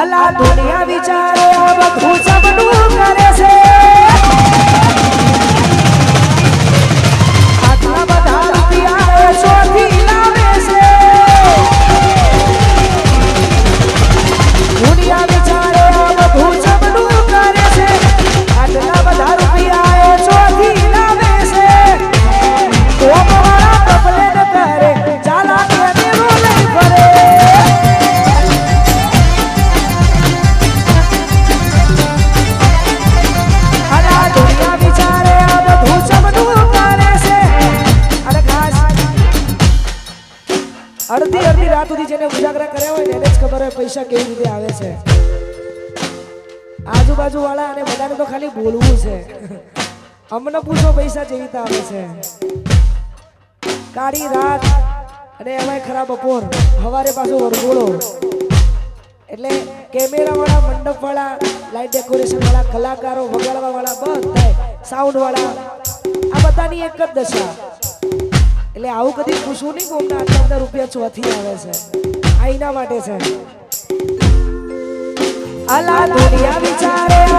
અલા દુનિયા વિચારે બધું સબનું કરે છે. અડધી અડધી રાત સુધી જેને ઉજાગરા કર્યા હોય એને જ ખબર હોય પૈસા કેવી રીતે આવે છે. આજુબાજુ વાળા અને બધાને તો ખાલી બોલવું છે. અમને પૂછો પૈસા જેવી રીતે આવે છે. કાળી રાત અને એમાંય ખરાબ બપોર સવારે પાછું વરઘોડો. એટલે કેમેરાવાળા લાઈટ ડેકોરેશન વાળા કલાકારો વગાડવા વગાડવાવાળા બધા સાઉન્ડવાળા આ બધાની એક જ દશા. એટલે આવું કદી પૂછવું નહીં કોમના આટલા બધા રૂપિયા ચોથી આવે છે. આ માટે છે. અલા દુનિયા વિચારે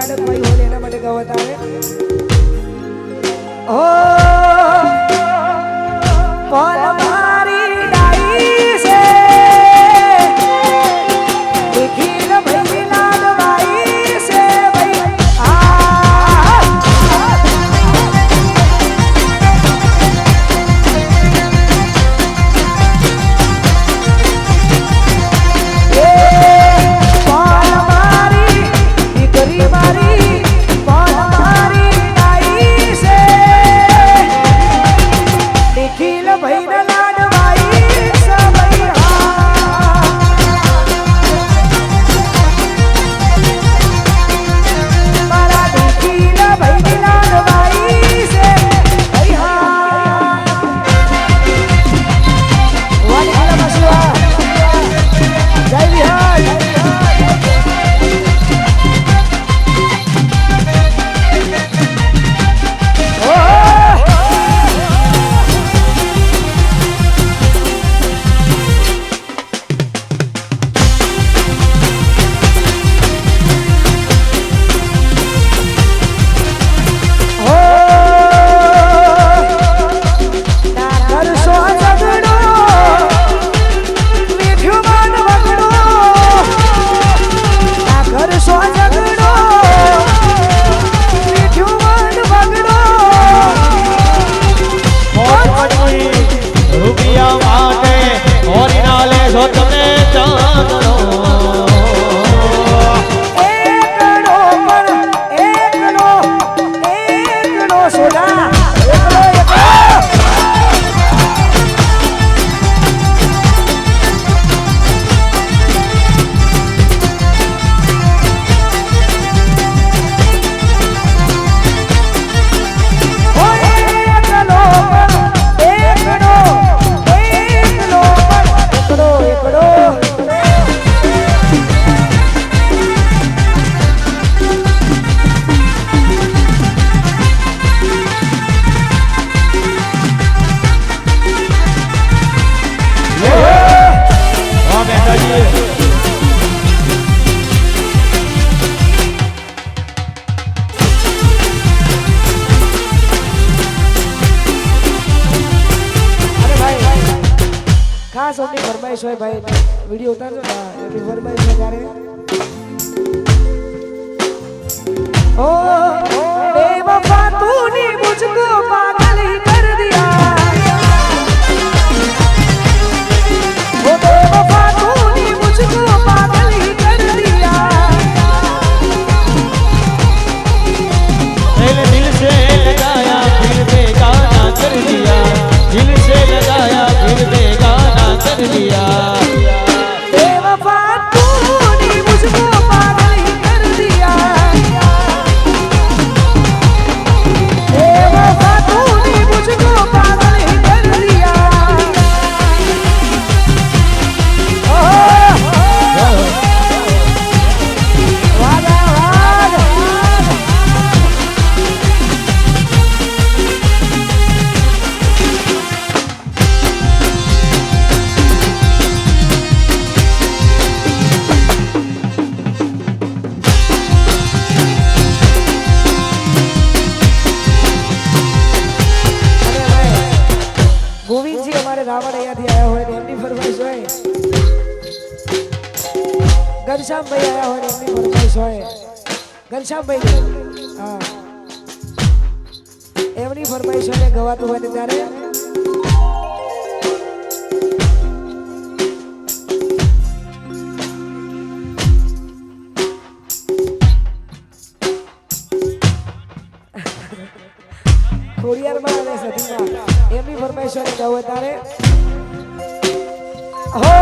लाडत बाई हो लेण्यामध्ये म्हणजे गवत आहे. हो આ સૌની ફરમાઈશ હોય ભાઈ. વીડિયો ઉતારજો. ને એની ફરમાઈશ હોય ત્યારે ઓ બેવફા તું મુજકો ઘનશ્યામભાઈ આવ્યા હોય એમની ફરમાઈશ હોય. ઘનશ્યામભાઈ હા. એમની ફરમાઈશ હોય ગવાતું હોય ત્યારે. ખોડિયારમાં અને સધીમાં એમની ફરમાઈશો ને ગવે ત્યારે. હો!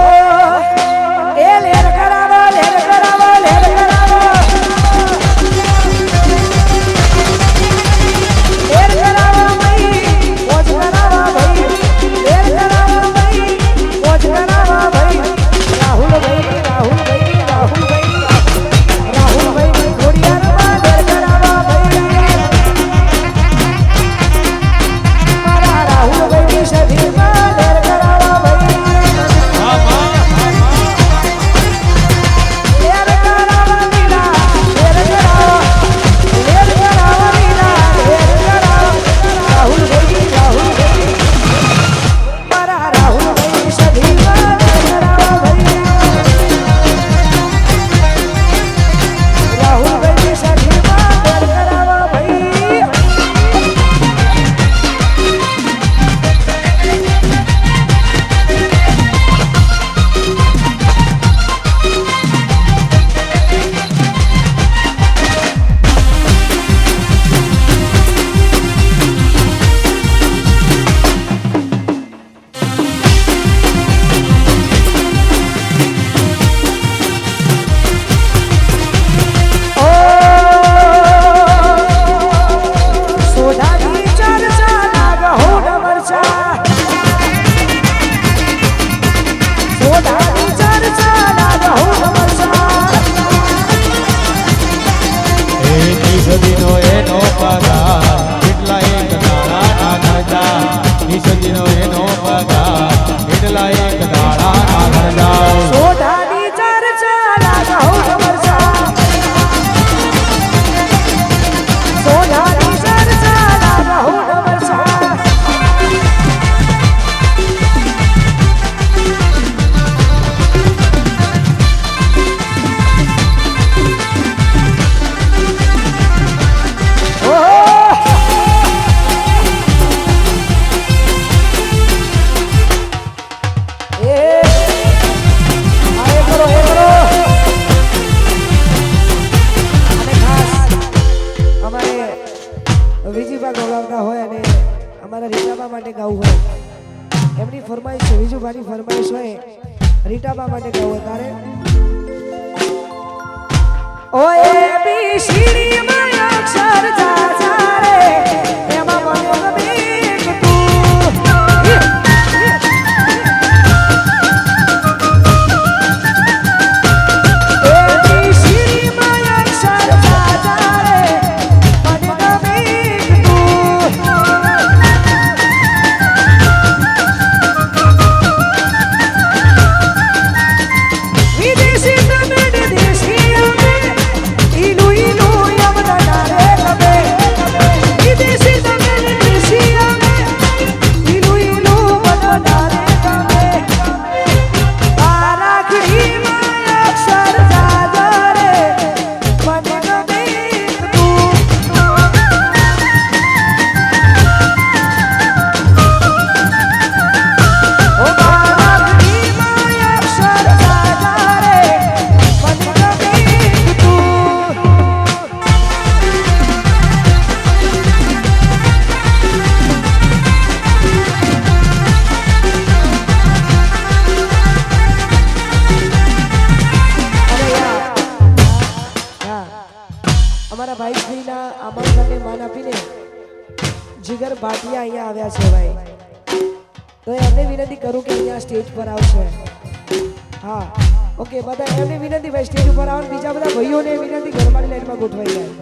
સ્ટેજ ઉપર આવો ને બીજા બધા ભાઈઓને વિનંતી ઘરમાની લાઈનમાં ગોઠવાઈ જાય.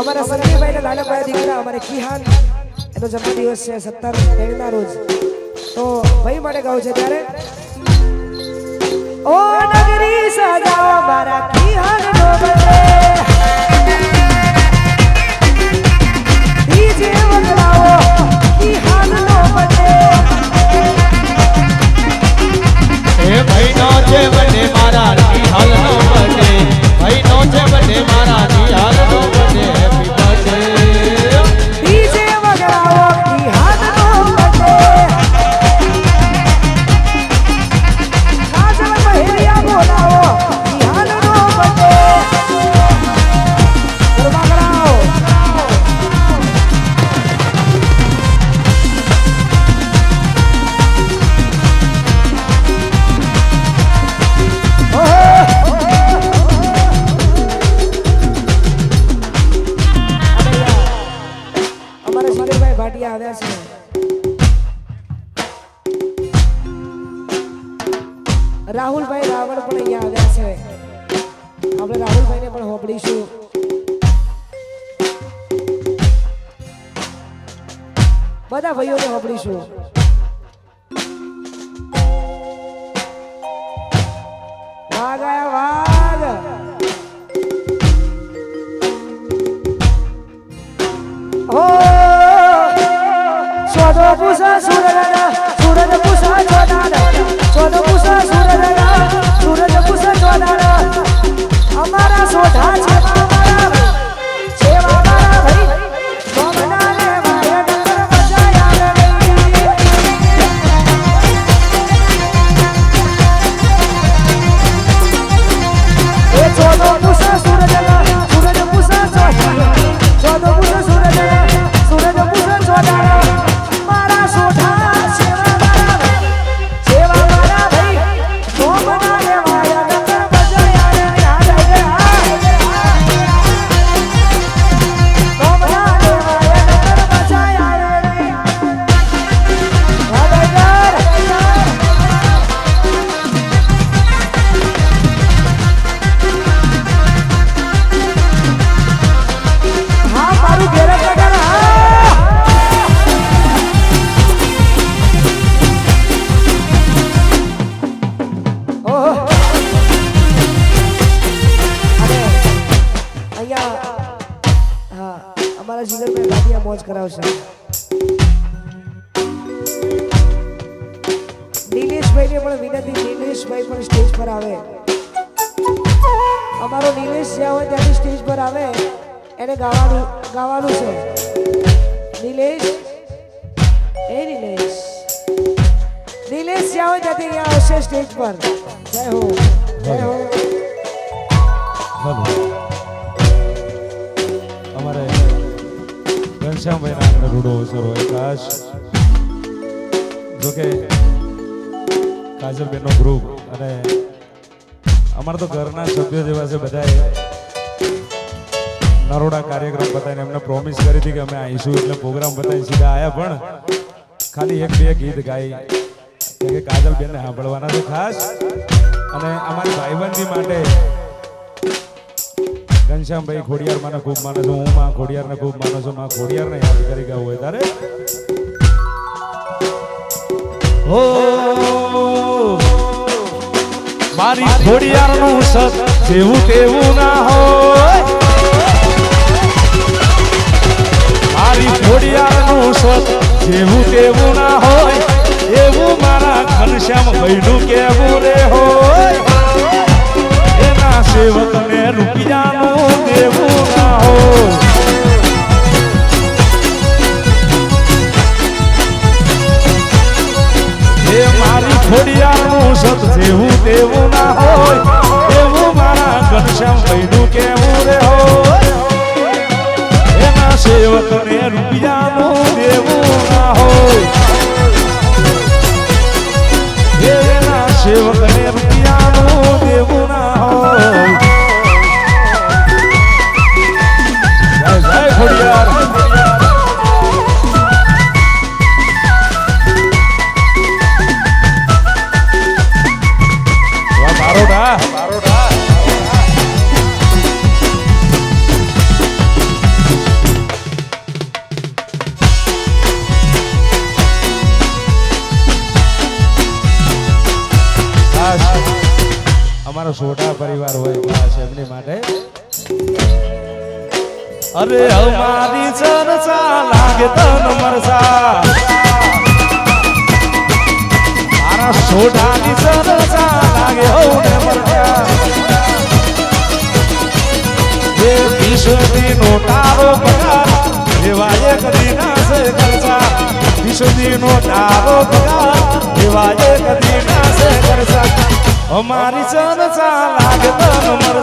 અમારા સંજયભાઈ ના નાના ભાઈ દીકરા, અમારે કિહાન. એનો જન્મદિવસ છે સત્તર મેળના રોજ. તો ભાઈ માટે ગાઉં છે ત્યારે. ઓ નગરી સજાઓ મારા કિહાન નો બદલે ડીજે વગડાવો છે બને મારા નિહાલનો બને. ભાઈનો છે બને મારા રાહુલભાઈ રાવળ પણ અહીંયા આવ્યા છે. આપણે રાહુલભાઈને પણ હોપડીશું. બધા ભાઈઓને હોપડીશું. વાઘ આયા વાઘ. હો! સ્વદો પુષા સુરગના જ્યાં હોય ત્યાંથી ત્યાં આવશે સ્ટેજ પર. જય હો. જય હો. અમારે ઘનશ્યામભાઈના આપણે રૂડો અવસર હોય, કાશ. જોકે કાજલબેનનો ગ્રુપ અને અમારા તો ઘરના સભ્યો જેવા છે બધાએ નરોડા કાર્યક્રમ બતાવીને એમને પ્રોમિસ કરી હતી કે અમે આવીશું એટલે પ્રોગ્રામ બતાવી સીધા આવ્યા પણ ખાલી એક બે ગીત ગાઈ કે કાજલબેનને સાંભળવાના છે ખાસ. અને અમારી ભાઈબંધી માટે ઘનશ્યામભાઈ ખોડિયાર માને ખૂબ માને છું. હું માં ખોડિયારને ખૂબ માનું છું. માં ખોડિયારને યાદ કરી ગયા હોય તારે. હો! મારી ખોડિયારનું સત જેવું તેવું ના હોય. મારી ખોડિયારનું સત જેવું તેવું ના હોય. એવું મારા ઘનશ્યામ ભાઈનું કેવું રે હોય. એના સેવકને રૂપિયાનું દેવું ના હોય. ખોડિયારનું સત જેવું તેવું ના હોય. એવું મારા ઘનશ્યામ ભાઈનું કેવું રે દેવું હોય. એના સેવકને રૂપિયાનું દેવું ના હોય. સોઢા પરિવાર હોય ખાસ એમની માટે. અરે અમારી ચર્ચા લાગે તન મરસા. મારા સોઢાની ચર્ચા લાગે હવને મરસા. એ વિશ્વની નો તારો પગાર, એવા એક દિનાસે ખર્ચા. વિશ્વની નો તારો પગાર, એવા એક દિનાસે ખર્ચા. અમારી સન લાગે તન મરસા